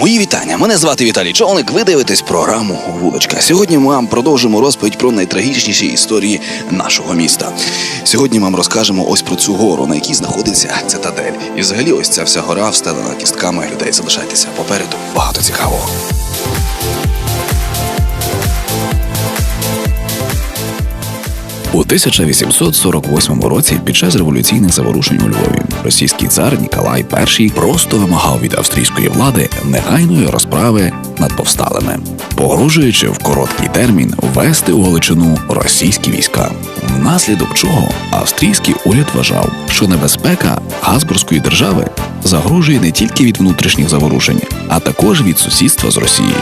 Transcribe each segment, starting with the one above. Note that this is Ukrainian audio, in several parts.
Мої вітання. Мене звати Віталій Човник. Ви дивитесь програму Вуличка. Сьогодні ми вам продовжимо розповідь про найтрагічніші історії нашого міста. Сьогодні ми вам розкажемо ось про цю гору, на якій знаходиться цитадель. І взагалі, ось ця вся гора встелена кістками людей. Залишайтеся попереду. Багато цікавого. 1848 році, під час революційних заворушень у Львові, російський цар Ніколай І просто вимагав від австрійської влади негайної розправи над повсталими, погрожуючи в короткий термін ввести у Галичину російські війська. Внаслідок чого австрійський уряд вважав, що небезпека Газбурзької держави загрожує не тільки від внутрішніх заворушень, а також від сусідства з Росією.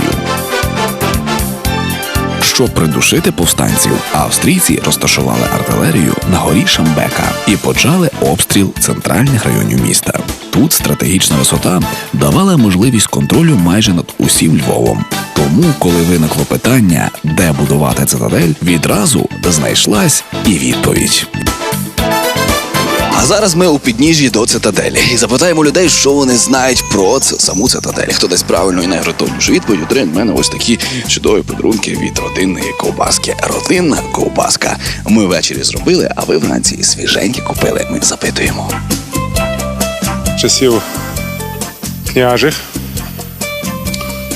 Щоб придушити повстанців, австрійці розташували артилерію на горі Шамбека і почали обстріл центральних районів міста. Тут стратегічна висота давала можливість контролю майже над усім Львовом. Тому, коли виникло питання, де будувати цитадель, відразу знайшлась і відповідь. А зараз ми у підніжжі до цитаделі і запитаємо людей, що вони знають про ц- саму цитадель. Хто дасть правильну і найгротовнішу відповідь, отримає в мене ось такі чудові подарунки від родинної ковбаски. Родинна ковбаска. Ми ввечері зробили, а ви вранці свіженькі купили. Ми запитуємо. часів княжих.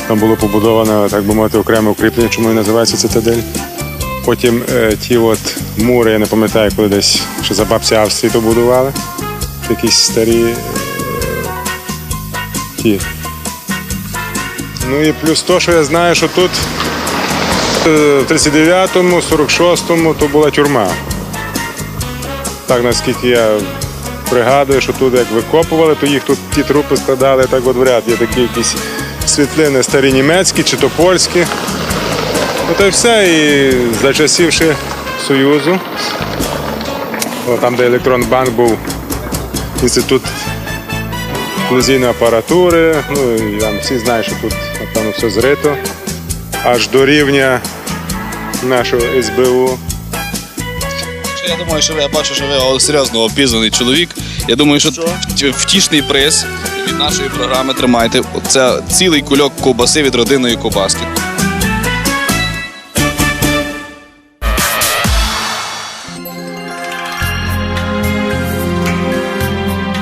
Там було побудовано, так би мовити, окреме укріплення, чому і називається цитадель. Потім е, ті от мури, я не пам'ятаю, коли десь ще за бабці Австрії то будували. Якісь старі. Е, ті. Ну і плюс то, що я знаю, що тут е, в 39-му, 46-му то була тюрма. Так наскільки я пригадую, що тут як викопували, то їх тут ті трупи складали так от в ряд. Є такі якісь світлини старі німецькі чи то польські. Ну та й все. І за часів ще Союзу, о, там, де електронбанк був інститут телевізійної апаратури, ну і там всі знають, що тут напевно все зрито. Аж до рівня нашого СБУ. Я думаю, що ви я бачу, що ви серйозно опізнаний чоловік. Я думаю, що втішний приз від нашої програми тримайте. Це цілий кульок ковбаси від родинної ковбаски.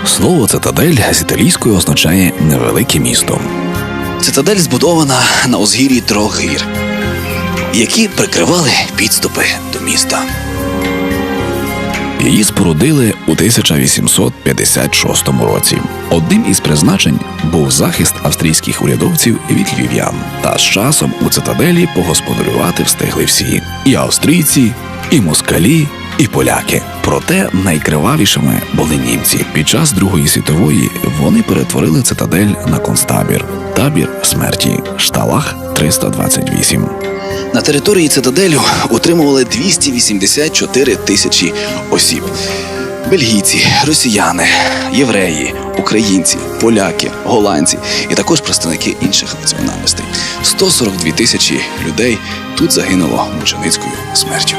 Слово цитадель з італійською означає невелике місто. Цитадель збудована на узгір'ї трьох гір, які прикривали підступи до міста. Її спорудили у 1856 році. Одним із призначень був захист австрійських урядовців від львів'ян. Та з часом у цитаделі погосподарювати встигли всі: і австрійці, і москалі, і поляки. Проте найкривавішими були німці. Під час Другої світової вони перетворили цитадель на концтабір, табір смерті, шталах 328. На території цитаделю утримували 284 тисячі осіб. Бельгійці, росіяни, євреї, українці, поляки, голландці і також представники інших національностей. 142 тисячі людей тут загинуло мученицькою смертю.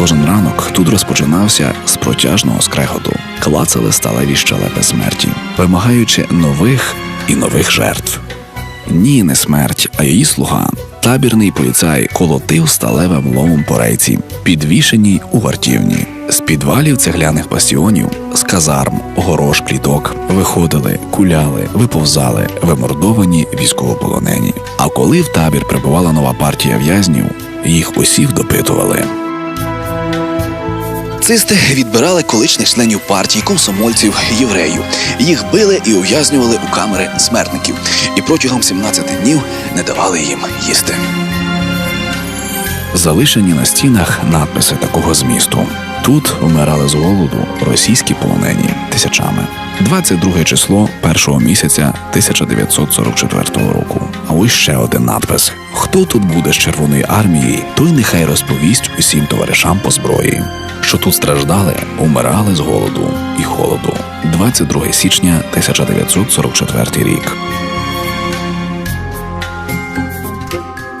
Кожен ранок тут розпочинався з протяжного скреготу, клацали сталеві щелепи смерті, вимагаючи нових і нових жертв. Ні, не смерть, а її слуга. Табірний поліцай колотив сталевим ломом по рейці, підвішеній у вартівні. З підвалів цегляних бастіонів, з казарм, горош кліток виходили, куляли, виповзали, вимордовані військовополонені. А коли в табір прибувала нова партія в'язнів, їх усіх допитували. Нацисти відбирали колишніх членів партії, комсомольців, євреїв. Їх били і ув'язнювали у камери смертників, і протягом 17 днів не давали їм їсти. Залишені на стінах надписи такого змісту. Тут вмирали з голоду російські полонені тисячами. 22 число першого місяця 1944 року. А ось ще один надпис: Хто тут буде з Червоної армії, той нехай розповість усім товаришам по зброї, що тут страждали, умирали з голоду і холоду. 22 січня 1944 рік.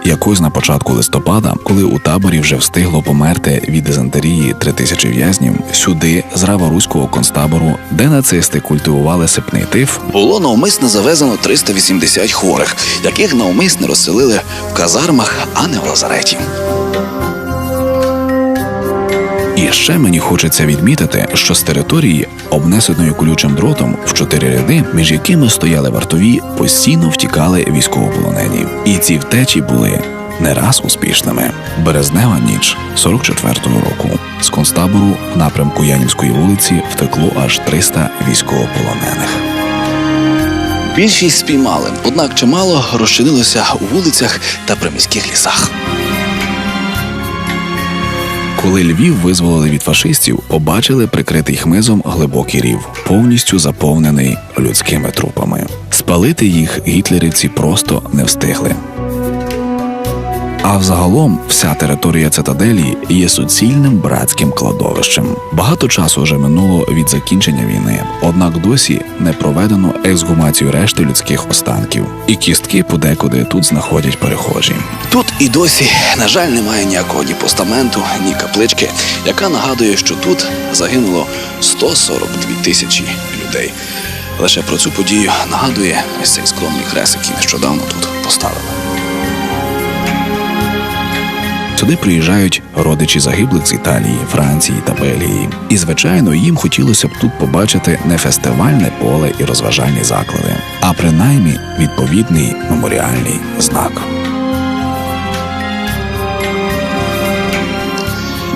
Якось на початку листопада, коли у таборі вже встигло померти від дизентерії три тисячі в'язнів, сюди з Раворуського концтабору, де нацисти культивували сипний тиф, Було навмисно завезено 380 хворих, яких навмисно розселили в казармах, а не в лазареті. Ще мені хочеться відмітити, що з території, обнесеної колючим дротом в чотири ряди, між якими стояли вартові, постійно втікали військовополонені. І ці втечі були не раз успішними. Березнева ніч 44-го року з концтабору в напрямку Янівської вулиці втекло аж 300 військовополонених. Більшість спіймали, однак чимало розчинилося у вулицях та приміських лісах. Коли Львів визволили від фашистів, побачили прикритий хмизом глибокий рів, повністю заповнений людськими трупами. Спалити їх гітлерівці просто не встигли. А взагалом вся територія цитаделі є суцільним братським кладовищем. Багато часу вже минуло від закінчення війни, однак досі не проведено ексгумацію решти людських останків, і кістки подекуди тут знаходять перехожі. Тут і досі, на жаль, немає ніякого ні постаменту, ні каплички, яка нагадує, що тут загинуло 142 тисячі людей. Лише про цю подію нагадує ось цей скромний хрест, який нещодавно тут поставили. Сюди приїжджають родичі загиблих з Італії, Франції та Бельгії. І, звичайно, їм хотілося б тут побачити не фестивальне поле і розважальні заклади, а принаймні відповідний меморіальний знак.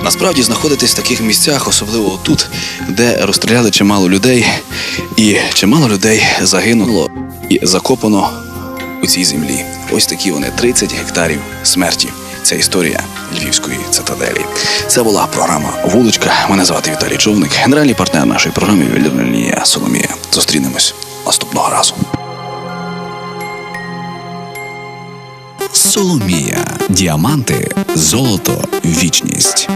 Насправді знаходитись в таких місцях, особливо тут, де розстріляли чимало людей, і чимало людей загинуло і закопано у цій землі. Ось такі вони 30 гектарів смерті. Це історія львівської цитаделі. Це була програма Вуличка. Мене звати Віталій Човник, генеральний партнер нашої програми Вільдернелія Соломія. Зустрінемось наступного разу. Соломія. Діаманти, золото, вічність.